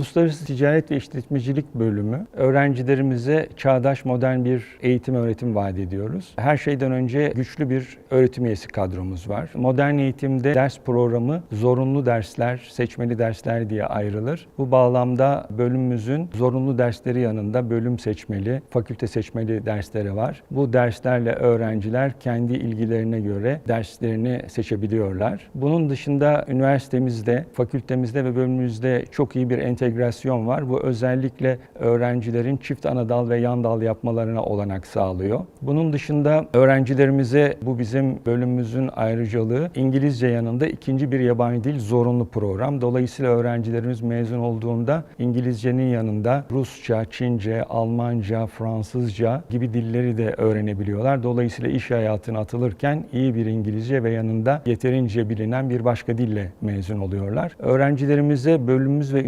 Uluslararası Ticaret ve İşletmecilik bölümü öğrencilerimize çağdaş modern bir eğitim öğretim vaat ediyoruz. Her şeyden önce güçlü bir öğretim üyesi kadromuz var. Modern eğitimde ders programı zorunlu dersler, seçmeli dersler diye ayrılır. Bu bağlamda bölümümüzün zorunlu dersleri yanında bölüm seçmeli, fakülte seçmeli dersleri var. Bu derslerle öğrenciler kendi ilgilerine göre derslerini seçebiliyorlar. Bunun dışında üniversitemizde, fakültemizde ve bölümümüzde çok iyi bir entegrasyon var. Bu özellikle öğrencilerin çift ana dal ve yan dal yapmalarına olanak sağlıyor. Bunun dışında öğrencilerimize bu bizim bölümümüzün ayrıcalığı İngilizce yanında ikinci bir yabancı dil zorunlu program. Dolayısıyla öğrencilerimiz mezun olduğunda İngilizcenin yanında Rusça, Çince, Almanca, Fransızca gibi dilleri de öğrenebiliyorlar. Dolayısıyla iş hayatına atılırken iyi bir İngilizce ve yanında yeterince bilinen bir başka dille mezun oluyorlar. Öğrencilerimize bölümümüz ve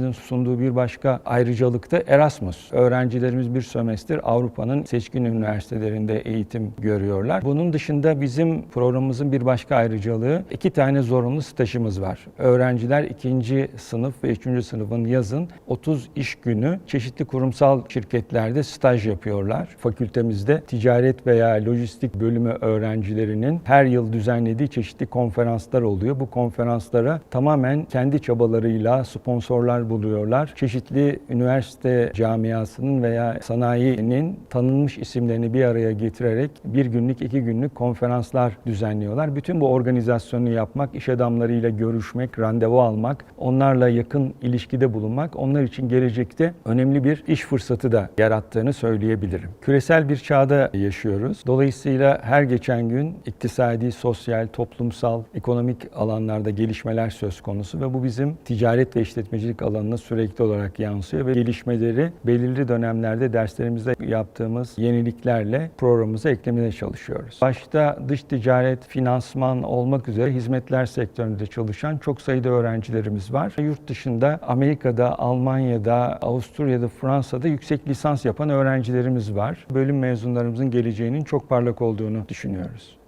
üniversitemizin sunduğu bir başka ayrıcalık da Erasmus. Öğrencilerimiz bir sömestr Avrupa'nın seçkin üniversitelerinde eğitim görüyorlar. Bunun dışında bizim programımızın bir başka ayrıcalığı iki tane zorunlu stajımız var. Öğrenciler ikinci sınıf ve üçüncü sınıfın yazın 30 iş günü çeşitli kurumsal şirketlerde staj yapıyorlar. Fakültemizde ticaret veya lojistik bölümü öğrencilerinin her yıl düzenlediği çeşitli konferanslar oluyor. Bu konferanslara tamamen kendi çabalarıyla sponsorlar buluyorlar. Çeşitli üniversite camiasının veya sanayinin tanınmış isimlerini bir araya getirerek bir günlük, iki günlük konferanslar düzenliyorlar. Bütün bu organizasyonu yapmak, iş adamlarıyla görüşmek, randevu almak, onlarla yakın ilişkide bulunmak onlar için gelecekte önemli bir iş fırsatı da yarattığını söyleyebilirim. Küresel bir çağda yaşıyoruz. Dolayısıyla her geçen gün iktisadi, sosyal, toplumsal, ekonomik alanlarda gelişmeler söz konusu ve bu bizim ticaret ve işletmecilik alanına sürekli olarak yansıyor ve gelişmeleri belirli dönemlerde derslerimizde yaptığımız yeniliklerle programımıza eklemeye çalışıyoruz. Başta dış ticaret, finansman olmak üzere hizmetler sektöründe çalışan çok sayıda öğrencilerimiz var. Yurt dışında Amerika'da, Almanya'da, Avusturya'da, Fransa'da yüksek lisans yapan öğrencilerimiz var. Bölüm mezunlarımızın geleceğinin çok parlak olduğunu düşünüyoruz.